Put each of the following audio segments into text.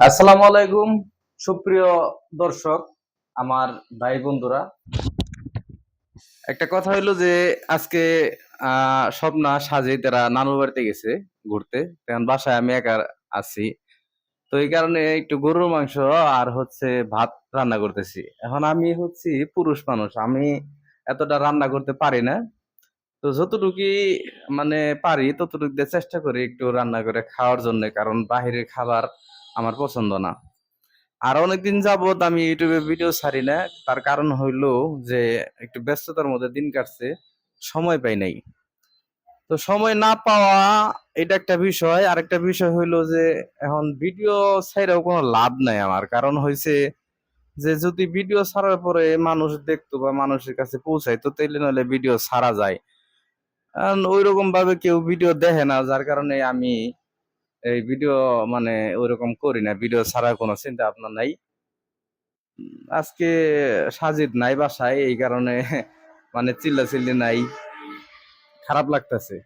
আসসালামু আলাইকুম, সুপ্রিয় দর্শক, আমার ভাই বন্ধুরা। একটা কথা হইল যে, আজকে স্বপ্না সাজে তারা নানুর বাড়িতে গেছে ঘুরতে। কারণ বাসায় আমি একা আছি। তো এই কারণে একটু গরুর মাংস আর হচ্ছে ভাত রান্না করতেছি। এখন আমি হচ্ছি পুরুষ মানুষ। আমি এতটা রান্না করতে পারি না। তো যতটুকু মানে পারি ততটুকু চেষ্টা করি একটু রান্না করে খাওয়ার জন্য। কারণ বাহিরের খাবার আমার পছন্দ না। আর অনেকদিন যাবত আমি ইউটিউবে ভিডিও ছাড়ি না, তার কারণ হইল যে একটু ব্যস্ততার মধ্যে দিন কাটছে, সময় পাই নাই। তো সময় না পাওয়া এটা একটা বিষয়। আর একটা বিষয় হইল যে এখন ভিডিও ছাইরাও কোনো লাভ নাই আমার। কারণ হয়েছে যে যদি ভিডিও ছাড়ার পরে মানুষ দেখতো বা মানুষের কাছে পৌঁছাইতো তাইলে নাহলে ভিডিও ছাড়া যায়। ওই রকম ভাবে কেউ ভিডিও দেখে না, যার কারণে আমি এই ভিডিও মানে ওইরকম করি না। ভিডিও ছাড়া কোনো চিন্তা ভাবনা নাই। আজকে সাজিদ নাই বাসায়, এই কারণে মানে চিল্লা চিল্লি নাই। খারাপ লাগতেছে।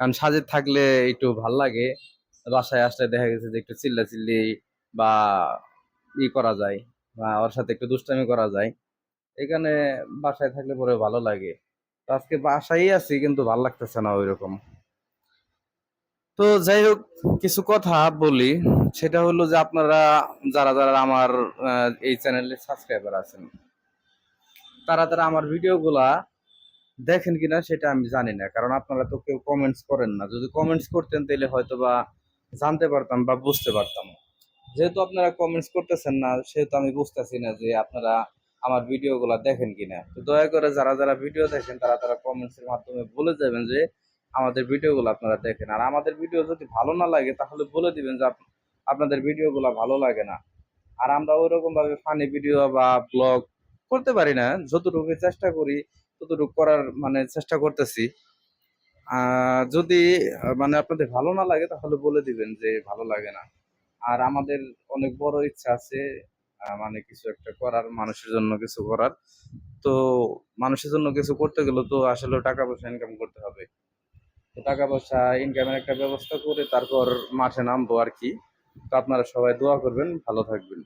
কারণ সাজিদ থাকলে একটু ভালো লাগে। বাসায় আসলে দেখা গেছে যে একটু চিল্লা চিল্লি বা ই করা যায় বা ওর সাথে একটু দুষ্টামি করা যায়। এখানে বাসায় থাকলে পরে ভালো লাগে। আজকে বাসায় আছি, কিন্তু ভালো লাগতেছে না ওইরকম। তো যাই হোক, কিছু কথা বলি। সেটা হলো যে আপনারা, যারা যারা আমার এই চ্যানেলে সাবস্ক্রাইবার আছেন, তারা তারা আমার ভিডিওগুলা দেখেন কিনা সেটা আমি জানি না। কারণ আপনারা তো কেউ কমেন্টস করেন না। যদি কমেন্টস করতেন তাহলে হয়তো বা জানতে পারতাম বা বুঝতে পারতাম। যেহেতু আপনারা কমেন্টস করতেছেন না, সেহেতু আমি বুঝতেছি না যে আপনারা আমার ভিডিওগুলা দেখেন কিনা। তো দয়া করে যারা যারা ভিডিও দেখেন, তারা তারা কমেন্টস এর মাধ্যমে বলে যাবেন যে আমাদের ভিডিওগুলো আপনারা দেখেন। আর আমাদের ভিডিও যদি ভালো না লাগে, তাহলে বলে দিবেন যে আপনাদের ভিডিওগুলো ভালো লাগে না। আর আমরা ওইরকম ভাবে ফানি ভিডিও বা ব্লগ করতে পারি না। যতটুকু চেষ্টা করি, ততটুকু করার মানে চেষ্টা করতেছি। যদি মানে আপনাদের ভালো না লাগে, তাহলে বলে দিবেন যে ভালো লাগে না। আর আমাদের অনেক বড় ইচ্ছা আছে মানে কিছু একটা করার, মানুষের জন্য কিছু করার। তো মানুষের জন্য কিছু করতে গেলে তো আসলে টাকা পয়সা ইনকাম করতে হবে। টাকা পয়সা ইনকামের একটা ব্যবস্থা করে তারপর মাঠে নামবো আর কি। তো আপনারা সবাই দোয়া করবেন, ভালো থাকবেন।